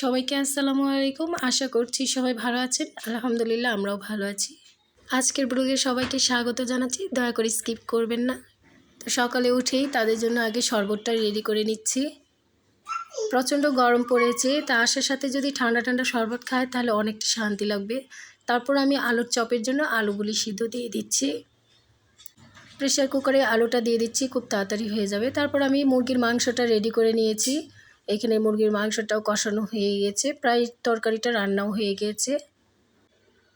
সবাইকে আসসালামু আলাইকুম। আশা করছি সবাই ভালো আছেন। আলহামদুলিল্লাহ আমরাও ভালো আছি। আজকের ব্লগে সবাইকে স্বাগত জানাচ্ছি। দয়া করে স্কিপ করবেন না। তো সকালে উঠেই তাদের জন্য আগে শরবতটা রেডি করে নিচ্ছি। প্রচণ্ড গরম পড়েছে। তা আসার সাথে যদি ঠান্ডা ঠান্ডা শরবত খায়, তাহলে অনেকটা শান্তি লাগবে। তারপর আমি আলুর চপের জন্য আলুগুলি সিদ্ধ দিয়ে দিচ্ছি। প্রেশার কুকারে আলুটা দিয়ে দিচ্ছি। খুব তাড়াতাড়ি হয়ে যাবে। তারপর আমি মুরগির মাংসটা রেডি করে নিয়েছি। এখানে মুরগির মাংসটাও কষানো হয়ে গিয়েছে প্রায় তরকারিটা রান্নাও হয়ে গিয়েছে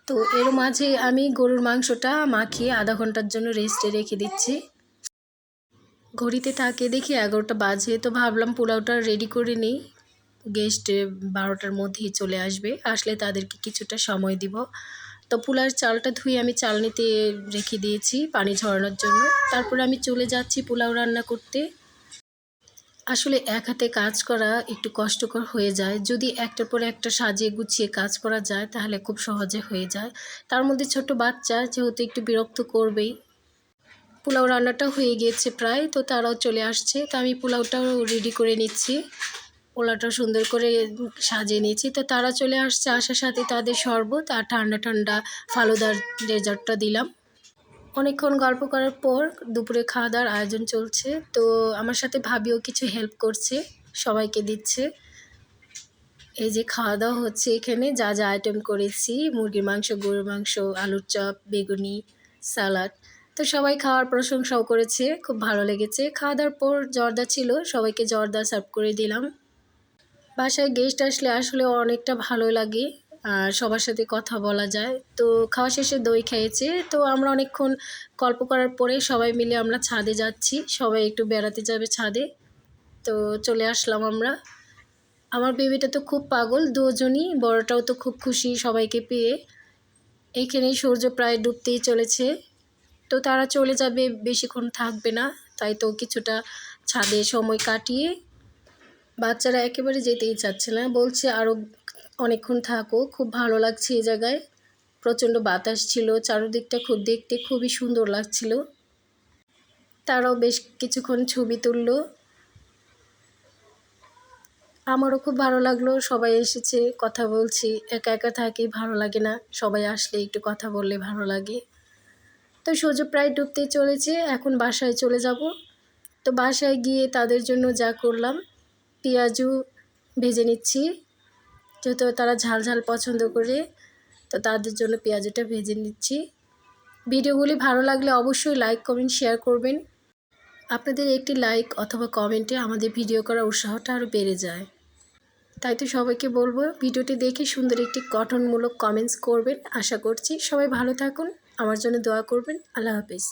তো এর মাঝে আমি গরুর মাংসটা মাখিয়ে আধা ঘণ্টার জন্য রেস্টে রেখে দিচ্ছি। ঘড়িতে তাকে দেখি এগারোটা বাজে, তো ভাবলাম পোলাওটা রেডি করে নিই। গেস্ট বারোটার মধ্যেই চলে আসবে, আসলে তাদেরকে কিছুটা সময় দিব। তো পোলার চালটা ধুয়ে আমি চালনিতে রেখে দিয়েছি পানি ঝরানোর জন্য। তারপর আমি চলে যাচ্ছি পোলাও রান্না করতে। আসলে এক হাতে কাজ করা একটু কষ্টকর হয়ে যায়। যদি একটার পর একটা সাজিয়ে গুছিয়ে কাজ করা যায়, তাহলে খুব সহজে হয়ে যায়। তার মধ্যে ছোট বাচ্চা, যেহেতু একটু বিরক্ত করবেই। পোলাও রান্নাটা হয়ে গিয়েছে প্রায়, তো তারাও চলে আসছে। তো আমি পোলাওটাও রেডি করে নিচ্ছি। পোলাওটা সুন্দর করে সাজিয়ে নিয়েছি তো তারা চলে আসছে, আসার সাথে তাদের শরবত আর ঠান্ডা ঠান্ডা ফালুদার ডেজার্টটা দিলাম। অনেকক্ষণ গল্প করার পর দুপুরে খাওয়া দাওয়ার আয়োজন চলছে। তো আমার সাথে ভাবিও কিছু হেল্প করছে, সবাইকে দিচ্ছে। এই যে খাওয়া দাওয়া হচ্ছে এখানে, যা যা আইটেম করেছি, মুরগির মাংস, গরুর মাংস, আলুর চপ, বেগুনি সালাড তো সবাই খাওয়ার প্রশংসাও করেছে, খুব ভালো লেগেছে। খাওয়া দাওয়ার পর জর্দা ছিল, সবাইকে জর্দা সার্ভ করে দিলাম। বাসায় গেস্ট আসলে আসলে অনেকটা ভালো লাগে। আর সবার সাথে কথা বলা যায়। তো খাওয়া শেষে দই খেয়েছে। তো আমরা অনেকক্ষণ গল্প করার পরে সবাই মিলে আমরা ছাদে যাচ্ছি। সবাই একটু বেড়াতে যাবে ছাদে। তো চলে আসলাম আমরা। আমার বেবিটা তো খুব পাগল, দুজনই। বড়টাও তো খুব খুশি সবাইকে পেয়ে। এইখানে সূর্য প্রায় ডুবতেই চলেছে। তো তারা চলে যাবে, বেশিক্ষণ থাকবে না। তাই তো কিছুটা ছাদে সময় কাটিয়ে বাচ্চারা একেবারে যেতেই চাচ্ছে না। বলছে আরও অনেকক্ষণ থাকো, খুব ভালো লাগছে এই জায়গায়। প্রচণ্ড বাতাস ছিল, চারদিকটা খুব দেখতে খুবই সুন্দর লাগছিল। তারাও বেশ কিছুক্ষণ ছবি তুললো। আমারও খুব ভালো লাগল, সবাই এসেছে, কথা বলছি। একা একা থাকি, ভালো লাগে না। সবাই আসলে একটু কথা বললে ভালো লাগে। তো সূর্য প্রায় ডুবতে চলেছে, এখন বাসায় চলে যাব। তো বাসায় গিয়ে তাদের জন্য যা করলাম পেঁয়াজু ভেজে নিচ্ছি। যেহেতু তারা ঝাল ঝাল পছন্দ করে, তো তাদের জন্য পেঁয়াজটা ভেজে নিচ্ছি। ভিডিওগুলি ভালো লাগলে অবশ্যই লাইক কমেন্ট শেয়ার করবেন। আপনাদের একটি লাইক অথবা কমেন্টে আমাদের ভিডিও করার উৎসাহটা আরও বেড়ে যায়। তাই তো সবাইকে বলব, ভিডিওটি দেখে সুন্দর একটি গঠনমূলক কমেন্টস করবেন। আশা করছি সবাই ভালো থাকুন। আমার জন্য দোয়া করবেন। আল্লাহ হাফিজ।